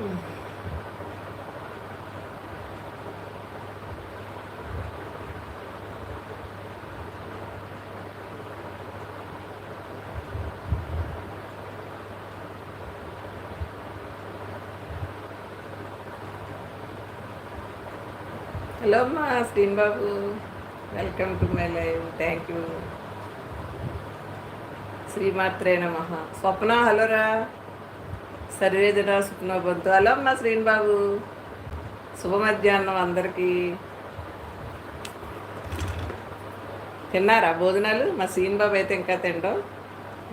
Hello అమ్మా స్టీన్ బాబు. Welcome to my live. Thank you. శ్రీమాత్రే నమ. స్వప్న హలోరా సర్వేజన స్వప్నబంతు హలో అమ్మా శ్రీనిబాబు. శుభ మధ్యాహ్నం అందరికీ. తిన్నారా భోజనాలు? మా సీన్ బాబు అయితే ఇంకా తినడం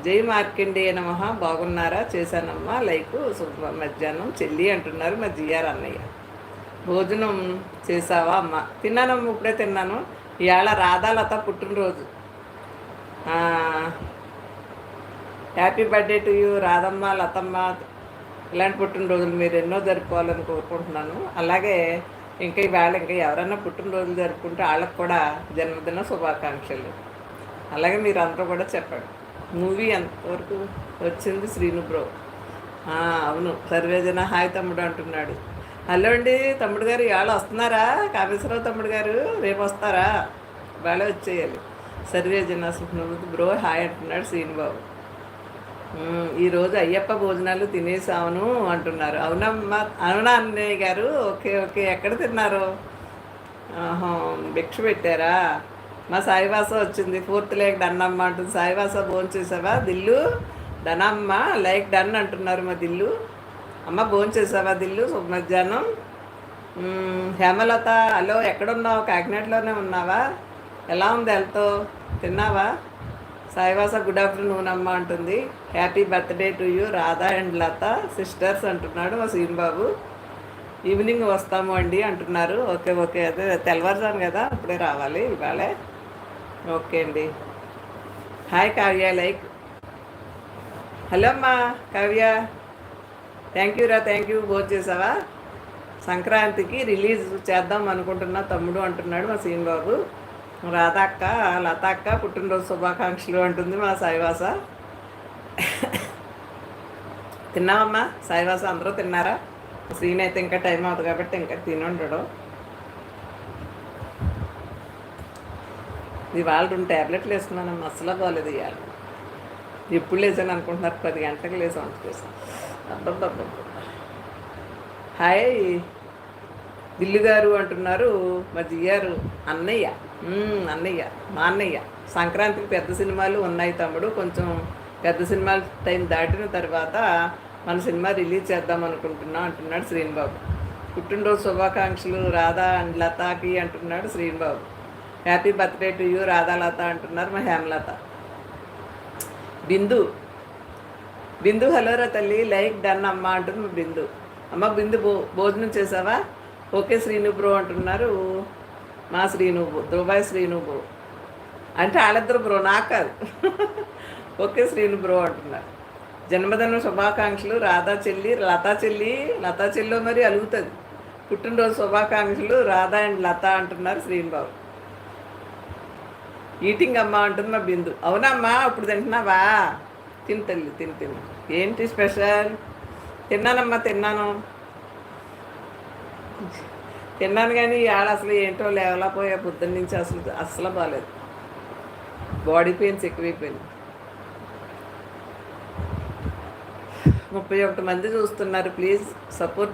జై మార్కండి నమ. బాగున్నారా? చేశానమ్మా. లైక్ శుభ మధ్యాహ్నం. చెల్లి అంటున్నారు మా జిఆర్ అన్నయ్య. భోజనం చేసావా అమ్మ? తిన్నానమ్మ ఇప్పుడే తిన్నాను. ఇవాళ రాధాలత పుట్టినరోజు. Happy birthday to you Radhamma లతమ్మ ఇలాంటి పుట్టినరోజులు మీరు ఎన్నో జరుపుకోవాలని కోరుకుంటున్నాను. అలాగే ఇంకా ఇవాళ ఇంకా ఎవరైనా పుట్టినరోజులు జరుపుకుంటే వాళ్ళకి కూడా జన్మదిన శుభాకాంక్షలు. అలాగే మీరు అందరూ కూడా చెప్పండి. మూవీ ఎంతవరకు వచ్చింది శ్రీను బ్రో? అవును సర్వేజన హాయ్ తమ్ముడు అంటున్నాడు. హలో అండి తమ్ముడు గారు ఇవాళ వస్తున్నారా? కామేశ్వరరావు తమ్ముడు గారు రేపు వస్తారా? ఇవాళ వచ్చేయాలి. సర్వేజన సుఖ్నబుద్ధి బ్రో హాయ్ అంటున్నాడు శ్రీనుబాబు. ఈరోజు అయ్యప్ప భోజనాలు తినేసాను అంటున్నారు. అవునమ్మా అవునా అన్నయ్య గారు? Okay okay. ఎక్కడ తిన్నారు? భిక్ష పెట్టారా? మా సాయివాస వచ్చింది. ఫోర్త్ లైక్ డన్ అమ్మ అంటుంది. సాయివాస భోజనం చేసావా? దిల్లు డనమ్మ లైక్ డన్ అంటున్నారు మా దిల్లు. అమ్మ భోజనం చేసావా దిల్లు? శుభ మధ్యాహ్నం హేమలత హలో ఎక్కడున్నావు? కాకినాడలోనే ఉన్నావా? ఎలా ఉంది హెల్త్? తిన్నావా? సాయివాస గుడ్ ఆఫ్టర్నూన్ అమ్మ అంటుంది. Happy birthday to you Radha and Latha sisters అంటున్నాడు మా సీన్ బాబు ఈవినింగ్ వస్తాము అండి అంటున్నారు. Okay okay. అదే తెల్లవారుజాను కదా ఇప్పుడే రావాలి ఇవాళే. ఓకే అండి. Hi Kavya like. హలో అమ్మా కావ్య. థ్యాంక్ యూ రా థ్యాంక్ యూ భోజనం చేసావా? సంక్రాంతికి రిలీజ్ చేద్దాం అనుకుంటున్నా తమ్ముడు అంటున్నాడు మా సీన్ బాబు రాధా అక్క అక్క పుట్టినరోజు శుభాకాంక్షలు అంటుంది మా సాయివాస. తిన్నావమ్మా? సాయివాస అందరూ తిన్నారా? సీన్ అయితే ఇంకా టైం అవుతుంది కాబట్టి ఇంకా తినుండడు ఇవాళ రెండు ట్యాబ్లెట్లు వేసుకున్నాను అసలు బాగాలేదు ఇవాళ. ఎప్పుడు లేచాను అనుకుంటున్నారు? పది గంటలకు లేచి వంట చేసాను హాయ్. దిల్లు గారు అంటున్నారు మా జియ్యారు అన్నయ్య. అన్నయ్య మా అన్నయ్య. సంక్రాంతికి పెద్ద సినిమాలు ఉన్నాయి తమ్ముడు. కొంచెం పెద్ద సినిమాల టైం దాటిన తర్వాత మన సినిమా రిలీజ్ చేద్దాం అనుకుంటున్నాం అంటున్నాడు శ్రీనిబాబు. పుట్టినరోజు శుభాకాంక్షలు రాధా అండ్ లతాకి అంటున్నాడు Srinibabu. Happy birthday to you Radha Latha అంటున్నారు మా హేమలత. బిందు బిందు హలోరా తల్లి లైక్ డన్ అమ్మ అంటుంది మా బిందు. అమ్మ బిందు భో భోజనం చేసావా? ఓకే శ్రీను బ్రో అంటున్నారు. మా శ్రీను దుబాయ్ శ్రీను బ్రో అంటే వాళ్ళిద్దరు బ్రో నాకు కాదు ఓకే శ్రీను బ్రో అంటున్నారు. జన్మదిన శుభాకాంక్షలు రాధా చెల్లి లతా చెల్లి లతా చెల్లి మరి అలుగుతుంది. పుట్టినరోజు శుభాకాంక్షలు రాధా అండ్ లత అంటున్నారు శ్రీనుబాబు ఈటింగ్ అమ్మ అంటుంది మా బిందు. అవునమ్మా ఇప్పుడు తింటున్నావా? తిని తల్లి తిని తిని. ఏంటి స్పెషల్? తిన్నానమ్మా తిన్నాను. తిన్నాను కానీ ఆడ అసలు ఏంటో లేవలేకపోయా పొద్దున్న నుంచి అసలు అస్సలు బాగాలేదు బాడీ పెయిన్స్ ఎక్కువైపోయింది ముప్పై ఒకటి మంది చూస్తున్నారు ప్లీజ్ సపోర్ట్